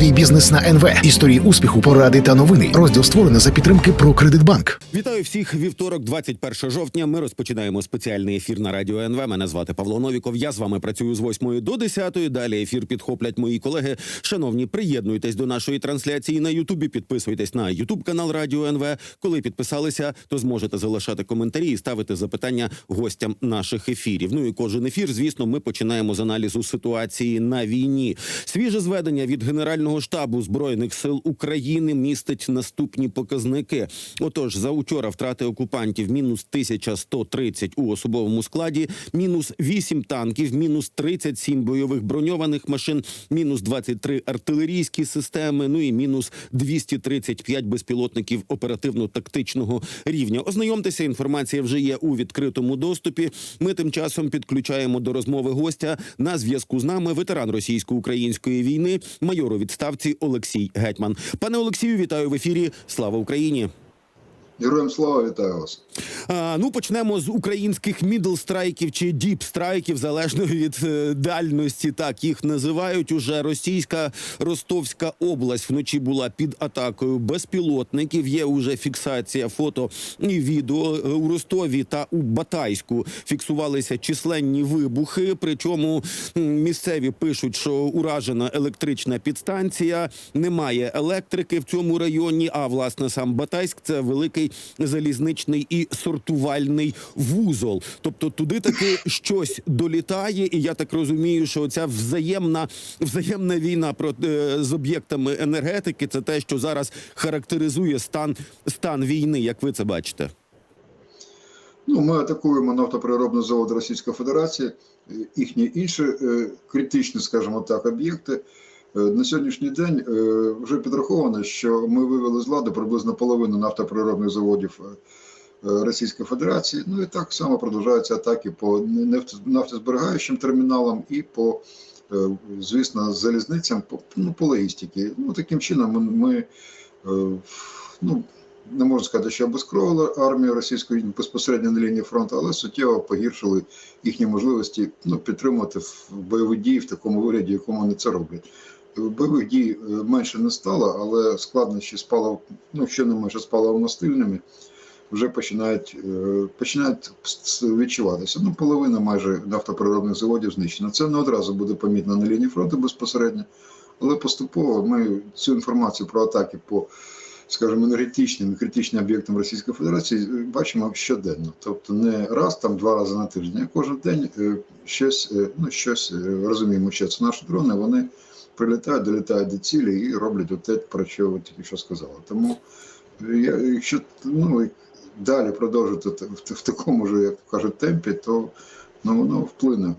Свій бізнес на НВ. Історії успіху, поради та новини. Розділ створений за підтримки про Кредитбанк. Вітаю всіх. Вівторок, 21 жовтня. Ми розпочинаємо спеціальний ефір на радіо НВ. Мене звати Павло Новіков. Я з вами працюю з 8 до 10. Далі ефір підхоплять мої колеги. Шановні, приєднуйтесь до нашої трансляції на Ютубі. Підписуйтесь на Ютуб канал Радіо НВ. Коли підписалися, то зможете залишати коментарі і ставити запитання гостям наших ефірів. Ну і кожен ефір, звісно, ми починаємо з аналізу ситуації на війні. Свіже зведення від Генерального штабу збройних сил України містить наступні показники. Отож, за учора втрати окупантів мінус 1130 у особовому складі, мінус 8 танків, мінус 37 бойових броньованих машин, мінус 23 артилерійські системи. Ну і мінус 235 безпілотників оперативно-тактичного рівня. Ознайомтеся, інформація вже є у відкритому доступі. Ми тим часом підключаємо до розмови гостя на зв'язку з нами ветеран російсько-української війни, майор у відставці Олексій Гетьман. Пане Олексію, вітаю в ефірі. Слава Україні! Героям слава вітаю вас. А, ну почнемо з українських мідл-страйків чи діп-страйків, залежно від е, дальності. Так їх називають. Уже російська Ростовська область вночі була під атакою безпілотників. Є уже фіксація фото і відео Е, у Ростові та у Батайську. Фіксувалися численні вибухи. Причому місцеві пишуть, що уражена електрична підстанція, немає електрики в цьому районі. А власне сам Батайськ це великий залізничний і сортувальний вузол. Тобто туди таки щось долітає, і я так розумію, що ця взаємна взаємна війна е, з об'єктами енергетики це те, що зараз характеризує стан стан війни. Як ви це бачите? Ну, ми атакуємо нафтопереробний завод Російської Федерації, е, їхні інші е, критичні, скажімо так, об'єкти. Е, На сьогоднішній день е, вже підраховано, що ми вивели з ладу приблизно половину нафтопереробних заводів е, Російської Федерації. Ну і так само продовжуються атаки по нафтозберігаючим терміналам і по, звісно, залізницям, по, ну, по логістиці. Ну, таким чином ми, ми ну, не можна сказати, що обезкровили армію російської безпосередньо на лінії фронту, але суттєво погіршили їхні можливості ну, підтримувати бойові дії в такому вигляді, якому вони це роблять. Бойових дій е, менше не стало, але складнощі з палив, ну ще не менше з паливомастильними, вже починають, е, починають відчуватися. Ну, половина майже нафтопереробних заводів знищена. Це не одразу буде помітно на лінії фронту безпосередньо, але поступово ми цю інформацію про атаки по скажімо, енергетичним і критичним об'єктам Російської Федерації е, бачимо щоденно. Тобто не раз, там два рази на тиждень, а кожен день щось, ну щось розуміємо, що це наші дрони, вони прилітають, долітають до цілі і роблять те, про що ви тільки що сказали. Тому я, якщо ну, далі продовжити в такому ж, як кажуть, темпі, то ну, воно вплине.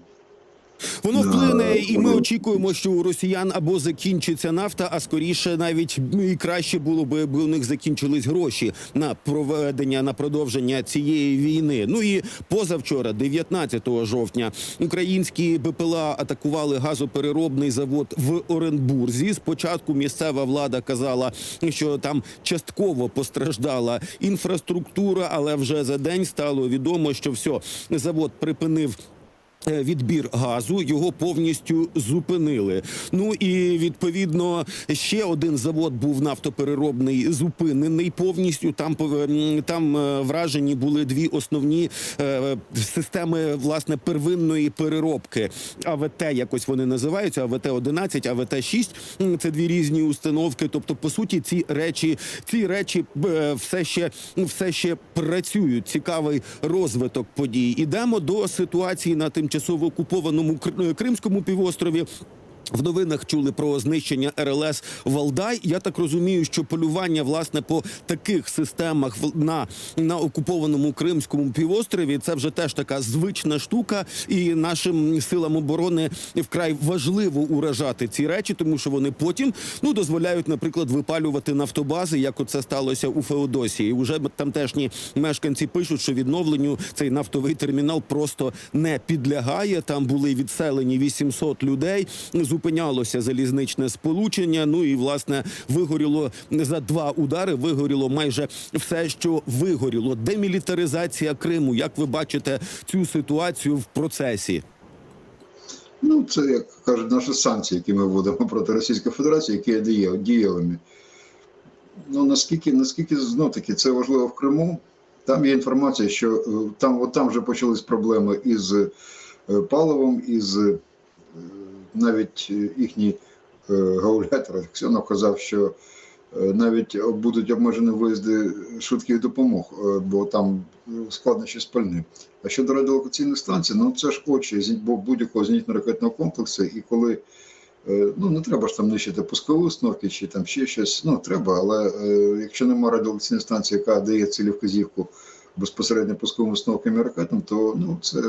Воно вплине, і ми очікуємо, що у росіян або закінчиться нафта, а скоріше навіть і краще було би, якби у них закінчились гроші на проведення на продовження цієї війни. Ну і позавчора, 19 жовтня, українські БПЛА атакували газопереробний завод в Оренбурзі. Спочатку місцева влада казала, що там частково постраждала інфраструктура, але вже за день стало відомо, що все, завод припинив відбір газу його повністю зупинили. Ну і відповідно ще один завод був нафтопереробний зупинений повністю. Там там е, вражені були дві основні е, системи власне первинної переробки. АВТ якось вони називаються. АВТ 11 АВТ 6 Це дві різні установки. Тобто, по суті, ці речі, ці речі е, все ще все ще працюють. Цікавий розвиток подій. Ідемо до ситуації на тимчасово окупованому Кр- Кримському півострові. В новинах чули про знищення РЛС Валдай. Я так розумію, що полювання власне по таких системах на, на окупованому Кримському півострові це вже теж така звична штука, і нашим силам оборони вкрай важливо уражати ці речі, тому що вони потім ну дозволяють, наприклад, випалювати нафтобази, як оце сталося у Феодосії. Уже тамтешні мешканці пишуть, що відновленню цей нафтовий термінал просто не підлягає. Там були відселені 800 людей. Зупинялося залізничне сполучення. Ну і власне вигоріло за два удари. Вигоріло майже все, що вигоріло. Демілітаризація Криму. Як ви бачите цю ситуацію в процесі? Ну, це як кажуть наші санкції, які ми вводимо проти Російської Федерації, які є дієвими. Ну наскільки, наскільки знов таки це важливо в Криму? Там є інформація, що е, там, от там вже почались проблеми із е, паливом, із навіть е, їхній е, гауляйтер Аксьонов казав, що е, навіть будуть обмежені виїзди швидких допомог, бо там складнощі з пальним. А щодо радіолокаційних станцій, ну це ж очі будь-якого зенітно-ракетного комплексу, і коли ну не треба ж там нищити пускові установки чи там ще щось. Ну треба, але якщо немає радіолокаційної станції, яка дає цілі вказівку безпосередньо пусковими установками і ракетам, то ну це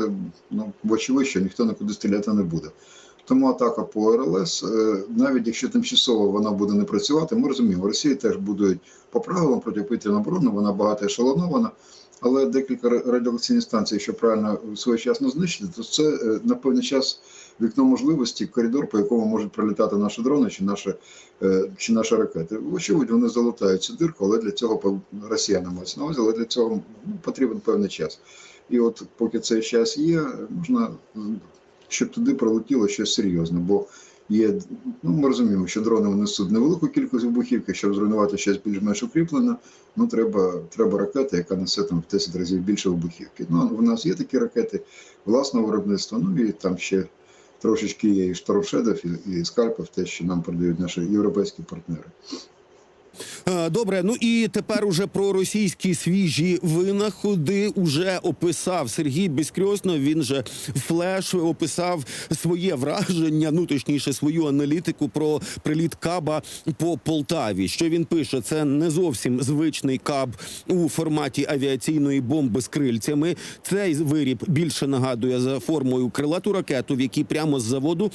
ну вочевидь, що ніхто нікуди стріляти не буде. Тому атака по РЛС, е, навіть якщо тимчасово вона буде не працювати, ми розуміємо, Росії теж будують по правилам протиповітряну оборону, вона багато ешелонована, але декілька ра- радіолокаційних станцій, якщо правильно своєчасно знищити, то це е, на певний час вікно можливості, коридор, по якому можуть пролітати наші дрони чи наші, е, чи наші ракети. Вочевидь, вони залутають цю дирку, але для цього росіяни мають на увазі, але для цього ну, потрібен певний час. І от поки цей час є, можна щоб туди пролетіло щось серйозне, бо є, ну ми розуміємо, що дрони несуть невелику кількість вибухівки, щоб зруйнувати щось більш-менш укріплене, ну треба, треба ракета, яка несе там в 10 разів більше вибухівки. Ну, в нас є такі ракети власного виробництва, ну і там ще трошечки є і штормшедів, і скальпів, те, що нам продають наші європейські партнери. Е, Добре, ну і тепер уже про російські свіжі винаходи уже описав Сергій Безкрьосно. Він же флеш описав своє враження, ну точніше, свою аналітику про приліт каба по Полтаві. Що він пише? Це не зовсім звичний каб у форматі авіаційної бомби з крильцями. Цей виріб більше нагадує за формою крилату ракету, в якій прямо з заводу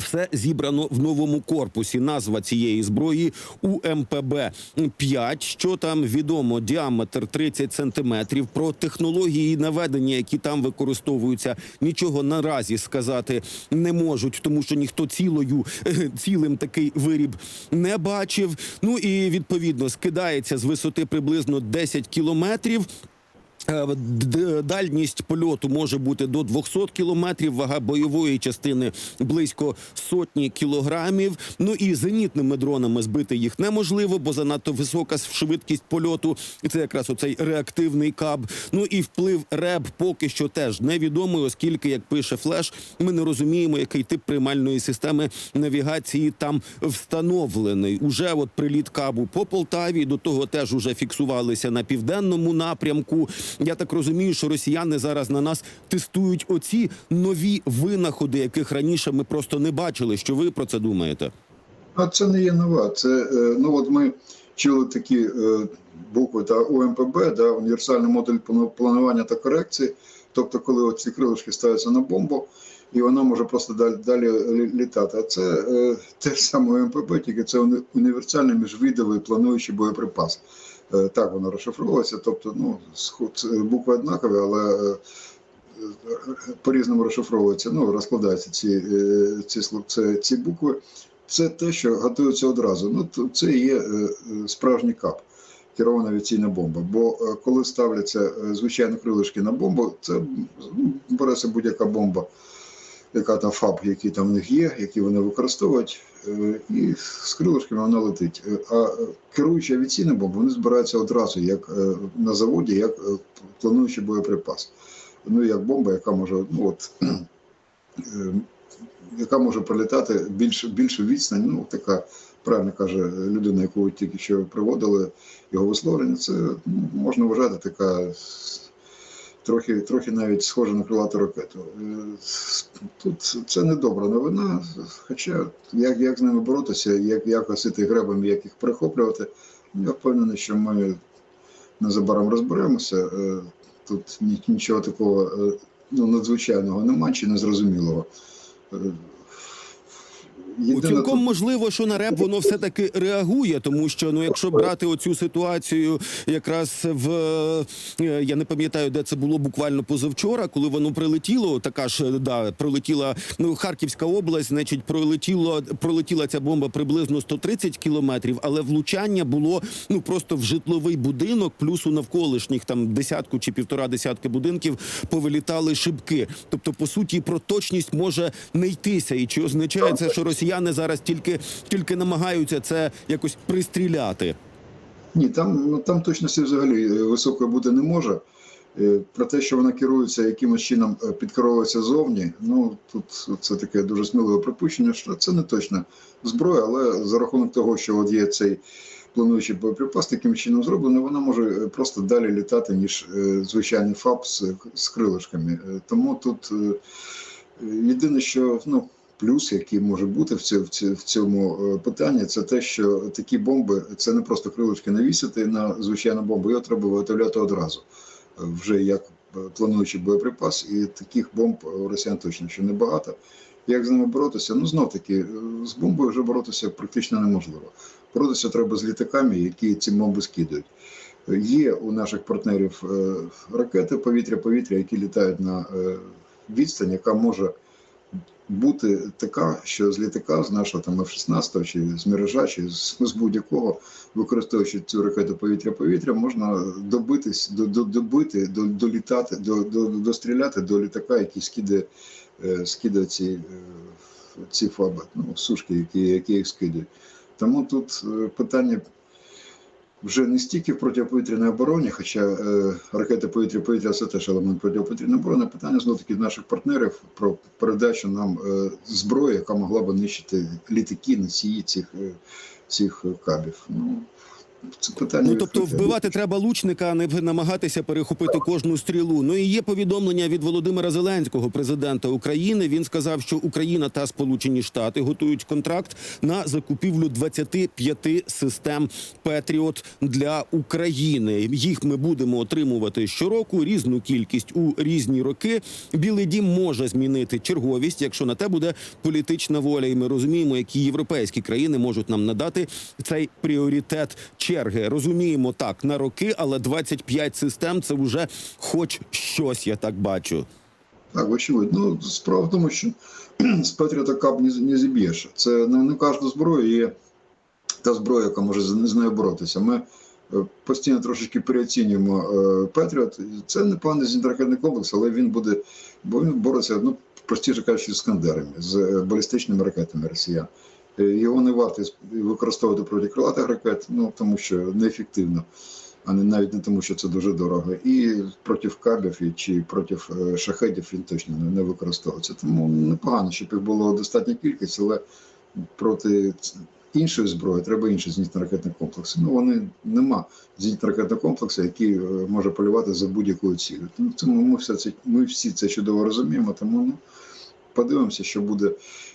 все зібрано в новому корпусі. Назва цієї зброї УМПБ 5 Що там відомо? Діаметр 30 сантиметрів. Про технології наведення, які там використовуються, нічого наразі сказати не можуть, тому що ніхто цілою цілим такий виріб не бачив. Ну і відповідно скидається з висоти приблизно 10 кілометрів. Е, Дальність польоту може бути до 200 кілометрів, вага бойової частини близько сотні кілограмів. Ну і зенітними дронами збити їх неможливо, бо занадто висока швидкість польоту. Це якраз оцей реактивний каб. Ну і вплив РЕБ поки що теж невідомий, оскільки, як пише Флеш, ми не розуміємо, який тип приймальної системи навігації там встановлений. Уже от приліт кабу по Полтаві. До того теж уже фіксувалися на південному напрямку. Я так розумію, що росіяни зараз на нас тестують оці нові винаходи, яких раніше ми просто не бачили. Що ви про це думаєте? А це не є нова. Це е, ну от ми чули такі е, букви та УМПБ, да, універсальний модуль планування та корекції. Тобто, коли от ці крилишки ставляться на бомбу, і вона може просто далі, далі лі- літати. А це е, те ж саме УМПБ, тільки це уні- універсальний міжвидовий плануючий боєприпас. Е, так воно розшифровується. Тобто, ну, сход- букви однакові, але. е, по-різному розшифровуються, ну, розкладаються ці, е, ці, ці букви. Це те, що готується одразу. Ну, це є е, е, справжній кап, керована авіаційна бомба. Бо е, коли ставляться е, звичайні крилишки на бомбу, це ну, береться будь-яка бомба, яка там ФАБ, які там в них є, які вони використовують, е, і з крилишками вона летить. Е, А е, керуючі авіаційні бомби, вони збираються одразу, як на заводі, як плануючий боєприпас. Ну, як бомба, яка може, ну от. яка може пролітати більше, більшу відстань, ну така правильно каже людина, яку тільки що приводили, його висловлення, це ну, можна вважати така трохи, трохи навіть схожа на крилату ракету. Е, Тут це не добра новина, хоча як, як з ними боротися, як, як гасити гребами, як їх прихоплювати, я впевнений, що ми незабаром розберемося. Е, Тут нічого такого е, ну, надзвичайного немає чи незрозумілого. Єдине Цілком можливо, що на РЕП воно все таки реагує, тому що ну, якщо брати оцю ситуацію, якраз в е, я не пам'ятаю, де це було буквально позавчора, коли воно прилетіло. Така ж да прилетіла ну Харківська область, значить, пролетіло пролетіла ця бомба приблизно 130 кілометрів, але влучання було ну просто в житловий будинок, плюс у навколишніх там десятку чи півтора десятки будинків повилітали шибки. Тобто, по суті, про точність може не йтися. І чи означає це, що росіяни зараз тільки тільки намагаються це якось пристріляти? Ні, там, ну, там точності взагалі е, високої бути не може. Е, Про те, що вона керується якимось чином е, підкеровується зовні, ну тут це таке дуже сміливе припущення, що це не точна зброя, але за рахунок того, що от є цей плануючий боєприпас, таким чином зроблений, вона може просто далі літати, ніж звичайний ФАП з, з крилишками. Тому тут єдине, що ну. Плюс, який може бути в цьому, е, питанні, це те, що такі бомби це не просто крилочки навісити на звичайну бомбу, його треба виготовляти одразу, е, вже як е, плануючий боєприпас, і таких бомб у росіян точно ще небагато. Як з ними боротися? Ну знов таки, з бомбою вже боротися практично неможливо. Боротися треба з літаками, які ці бомби скидують. Е, Є у наших партнерів ракети повітря-повітря, які літають на відстань, яка може бути така, що з літака, з нашого там F-16 чи з мережа, чи з, з будь-якого, використовуючи цю ракету повітря-повітря, можна добитись, до, до, добити, до, долітати, до, до, достріляти до літака, який скидає, е, скидає ці, е, ці фаби, ну, сушки, які, які їх скидають. Тому тут е, питання вже не стільки в протиповітряній обороні, хоча е, ракети повітря-повітря це теж елемент протиповітряної оборони. Питання знову таки наших партнерів про передачу нам е, зброї, яка могла б нищити літаки, носії цих, е, цих кабів. Ну, це питання. Ну тобто вбивати треба лучника, а не намагатися перехопити кожну стрілу. Ну і є повідомлення від Володимира Зеленського, президента України. Він сказав, що Україна та Сполучені Штати готують контракт на закупівлю 25 систем Петріот для України. Їх ми будемо отримувати щороку різну кількість у різні роки. Білий дім може змінити черговість, якщо на те буде політична воля. І ми розуміємо, які європейські країни можуть нам надати цей пріоритет черги. Розуміємо так на роки, але 25 систем це вже хоч щось, я так бачу. Так, очевидно. Ну, справа в тому, що з Петріота кап не, не зіб'єш. Це не, не кожна зброя є та зброя, яка може з нею боротися. Ми е, постійно трошечки переоцінюємо е, Петріот. Це непоганий зенітно-ракетний комплекс, але він буде, бо він бореться, ну, простіше кажучи, з Скандерами, з е, балістичними ракетами росіян. Е, Його не варто використовувати проти крилатих ракет, ну тому що неефективно, а не навіть не тому, що це дуже дорого. І проти кабів чи проти е, шахедів він точно не, використовується. Тому непогано, щоб їх було достатня кількість, але проти іншої зброї треба інші зенітно-ракетні комплекси. Ну вони нема зенітно-ракетного комплексу, який е, може полювати за будь-якою цілею. Тому ми все це ми всі це чудово розуміємо. Тому ну подивимося, що буде,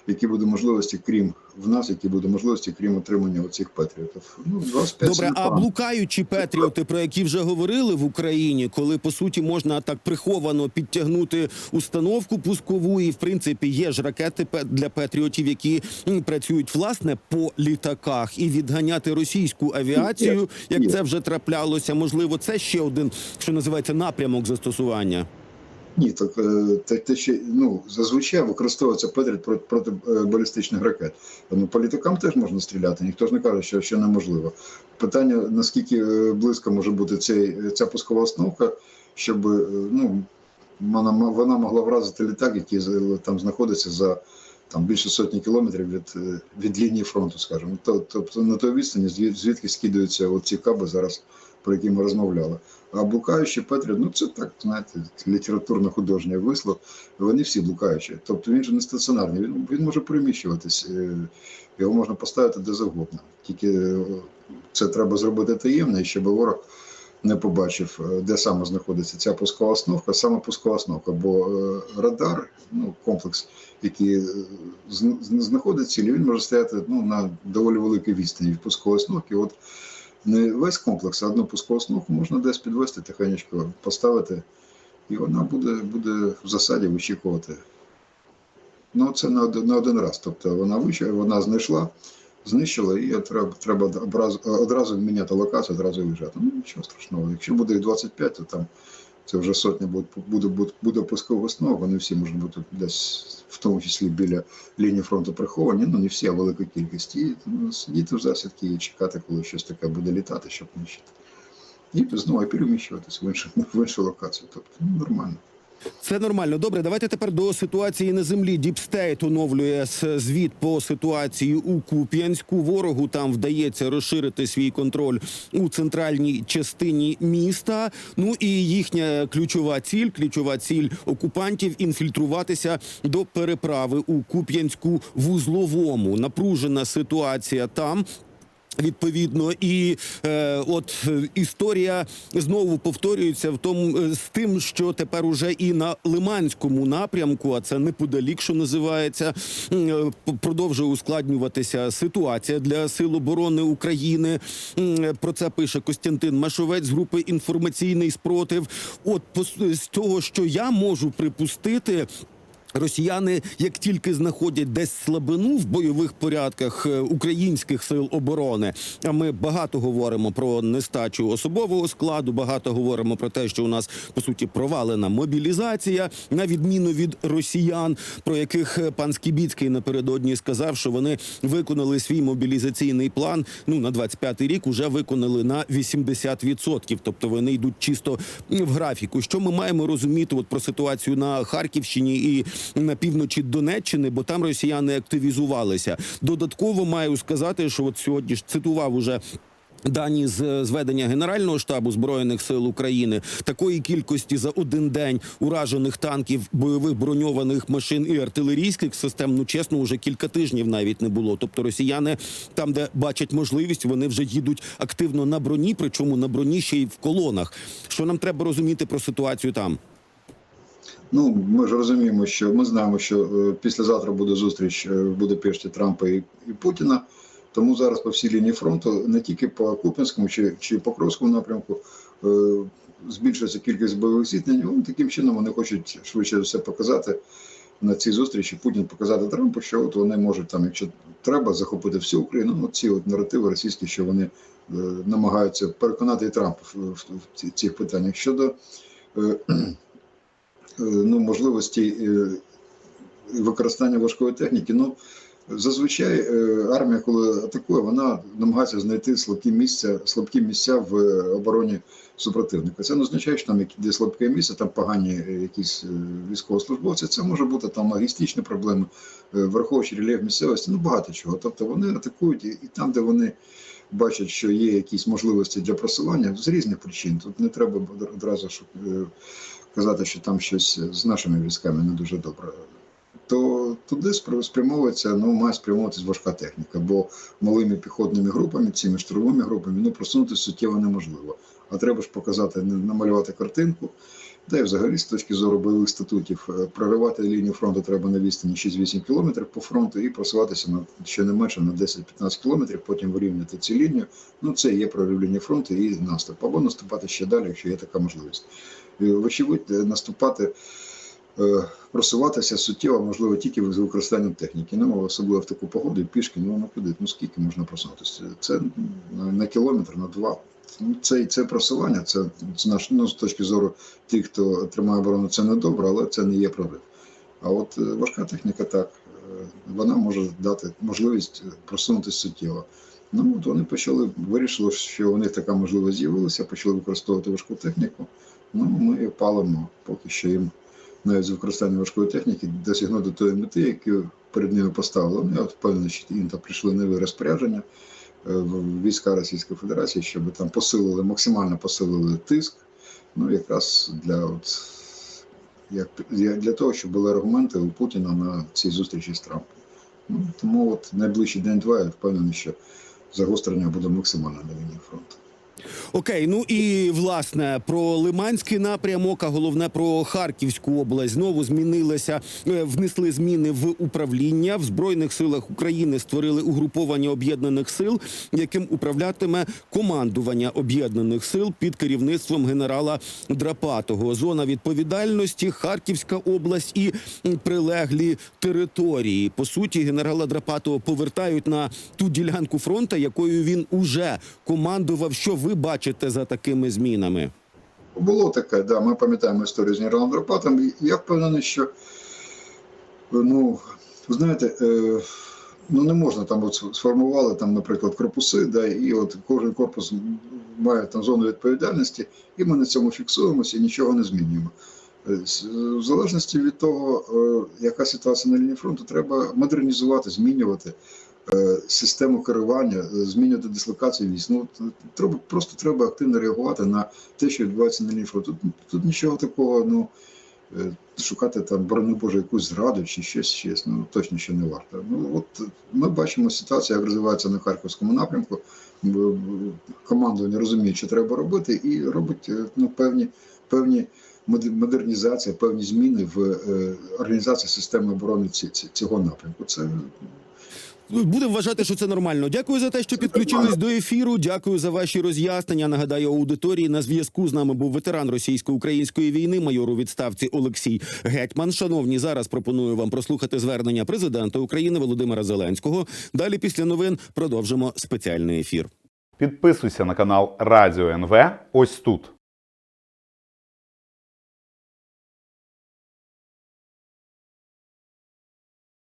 які будуть можливості, крім в нас, які будуть можливості, крім отримання оцих патріотів. Ну 25 Добре, а блукаючі петріоти, про які вже говорили в Україні, коли по суті можна так приховано підтягнути установку пускову, і в принципі є ж ракети для петріотів, які працюють власне по літаках, і відганяти російську авіацію, як це вже траплялося. Можливо, це ще один, що називається напрямок застосування. Ні, так е, те, те ще ну зазвичай використовується Петріот проти, проти е, балістичних ракет. Ну, по літакам теж можна стріляти. Ніхто ж не каже, що, що неможливо. Питання наскільки е, близько може бути цей, ця пускова установка, щоб ну вона, вона могла вразити літак, який там знаходиться за там більше сотні кілометрів від, е, від лінії фронту, скажімо. Тобто на той відстані, звід- звідки скидаються оці каби зараз, про які ми розмовляли. А блукаючі Петрі, ну це так, знаєте, літературно-художнє вислов. Вони всі блукаючі. Тобто він же не стаціонарний, він, він може переміщуватись. е, Його можна поставити де завгодно. Тільки е, це треба зробити таємно, щоб ворог не побачив, е, де саме знаходиться ця пускова основка, саме пускова основка, бо е, радар, ну, комплекс, який е, зн- зн- знаходить цілі, він може стояти ну, на доволі великій відстані від пускової основки. От не весь комплекс, а одну пускову основку можна десь підвести, тихенечко поставити, і вона буде, буде в засаді вичікувати Ну це на один, на один раз. Тобто вона вича, вона знайшла, знищила, і треба, треба одразу, одразу міняти локацію, одразу виїжджати. Ну нічого страшного. Якщо буде їх 25, то там це вже сотня буде, буде, буде, буде пускових основ, вони всі можуть бути десь, в тому числі біля лінії фронту приховані, ну не всі, а велика кількість. І ну, сидіти в засідки і чекати, коли щось таке буде літати, щоб нищити. І знову переміщуватися в іншу, в іншу локацію. Тобто ну, нормально. Це нормально. Добре, давайте тепер до ситуації на землі. Діпстейт оновлює звіт по ситуації у Куп'янську. Ворогу там вдається розширити свій контроль у центральній частині міста. Ну і їхня ключова ціль, ключова ціль окупантів інфільтруватися до переправи у Куп'янську вузловому. Напружена ситуація там. Відповідно, і е, от історія знову повторюється в тому е, з тим, що тепер уже і на Лиманському напрямку, а це неподалік, що називається, е, продовжує ускладнюватися ситуація для сил оборони України. Е, Про це пише Костянтин Машовець з групи інформаційний спротив. От пос- з того, що я можу припустити. Росіяни, як тільки знаходять десь слабину в бойових порядках е, українських сил оборони, а ми багато говоримо про нестачу особового складу, багато говоримо про те, що у нас по суті провалена мобілізація, на відміну від росіян, про яких е, пан Скібіцький напередодні сказав, що вони виконали свій мобілізаційний план. Ну на 25-й рік уже виконали на 80%. Тобто вони йдуть чисто в графіку. Що ми маємо розуміти от про ситуацію на Харківщині і на півночі Донеччини, бо там росіяни активізувалися. Додатково маю сказати, що от сьогодні ж цитував уже. Дані з зведення Генерального штабу збройних сил України такої кількості за один день уражених танків, бойових броньованих машин і артилерійських систем, ну чесно, вже кілька тижнів навіть не було. Тобто росіяни там, де бачать можливість, вони вже їдуть активно на броні, причому на броні ще й в колонах. Що нам треба розуміти про ситуацію там? Ну, ми ж розуміємо, що ми знаємо, що е, післязавтра буде зустріч е, в Будапешті Трампа і, і Путіна. Тому зараз по всій лінії фронту, не тільки по Куп'янському чи, чи Покровському напрямку, е, збільшується кількість бойових зіткнень. Таким чином вони хочуть швидше все показати на цій зустрічі. Путін показати Трампу, що от вони можуть там, якщо треба, захопити всю Україну. Ну, ці от наративи російські, що вони е, намагаються переконати і Трампа в, в, в цих питаннях щодо. Е, ну, можливості е, використання важкої техніки. Ну, зазвичай е, армія, коли атакує, вона намагається знайти слабкі місця, слабкі місця в е, обороні супротивника. Це не означає, що там де слабке місце, там погані е, якісь е, військовослужбовці. Це може бути там логістичні проблеми, е, враховуючи рельєф місцевості, ну багато чого. Тобто вони атакують і, там, де вони. Бачать, що є якісь можливості для просування з різних причин. Тут не треба одразу щоб, е, казати, що там щось з нашими військами не дуже добре. То туди спря- спрямовується, ну, має спрямовуватись важка техніка, бо малими піхотними групами, цими штурмовими групами, ну просунутися суттєво неможливо. А треба ж показати, на- намалювати картинку. Та й взагалі, з точки зору бойових статутів, е, проривати лінію фронту треба на відстані 6-8 кілометрів по фронту і просуватися на щонайменше на 10-15 кілометрів, потім вирівняти цю лінію. Ну, це є прорив лінії фронту і наступ. Або наступати ще далі, якщо є така можливість. Е, Вочевидь, е, наступати, просуватися суттєво можливо тільки з використанням техніки. Ну, особливо в таку погоду, пішки, ну, ну куди, ну скільки можна просунутися? Це на кілометр, на два. Ну, це, це просування, це, це наш, ну, з точки зору тих, хто тримає оборону, це не добре, але це не є прорив. А от е, важка техніка так, е, вона може дати можливість е, просунутися суттєво. Ну от вони почали, вирішили, що у них така можливість з'явилася, почали використовувати важку техніку. Ну, ми палимо, поки що їм навіть з використанням важкої техніки досягнути тої мети, яку перед ними поставили. Ну, я впевнений, що їм там прийшли нові розпорядження війська Російської Федерації, щоб там посилили, максимально посилили тиск. Ну, якраз для от як для для того, щоб були аргументи у Путіна на цій зустрічі з Трампом. Ну, тому от найближчий день-два я впевнений, що загострення буде максимально на лінії фронту. Окей, ну і власне про Лиманський напрямок, а головне про Харківську область. Знову змінилися, е, внесли зміни в управління в збройних силах України. Створили угруповання об'єднаних сил, яким управлятиме командування об'єднаних сил під керівництвом генерала Драпатого. Зона відповідальності Харківська область і прилеглі території. По суті, генерала Драпатого повертають на ту ділянку фронту, якою він уже командував. Що ви бачите за такими змінами? Було таке, да, ми пам'ятаємо історію з генералом Дропатом. Я впевнений, що ну, знаєте, е, ну не можна там от сформували там, наприклад, корпуси, да, і от кожен корпус має там зону відповідальності, і ми на цьому фіксуємося і нічого не змінюємо. Е, В залежності від того, е, яка ситуація на лінії фронту, треба модернізувати, змінювати систему керування, е, змінювати дислокацію військ. Ну, треба, просто треба активно реагувати на те, що відбувається на лінії фронту. Тут, тут нічого такого, ну е, шукати там, борони Боже, якусь зраду чи щось щось, ну точно ще не варто. Ну от е, ми бачимо ситуацію, як розвивається на харківському напрямку. Командування розуміє, що треба робити, і робить е, ну, певні певні модернізації, певні зміни в е, організації системи оборони цього напрямку. Це Будемо вважати, що це нормально. Дякую за те, що підключились до ефіру. Дякую за ваші роз'яснення. Нагадаю, аудиторії на зв'язку з нами був ветеран російсько-української війни, майор у відставці Олексій Гетьман. Шановні, зараз пропоную вам прослухати звернення президента України Володимира Зеленського. Далі після новин продовжимо спеціальний ефір. Підписуйся на канал Радіо НВ ось тут.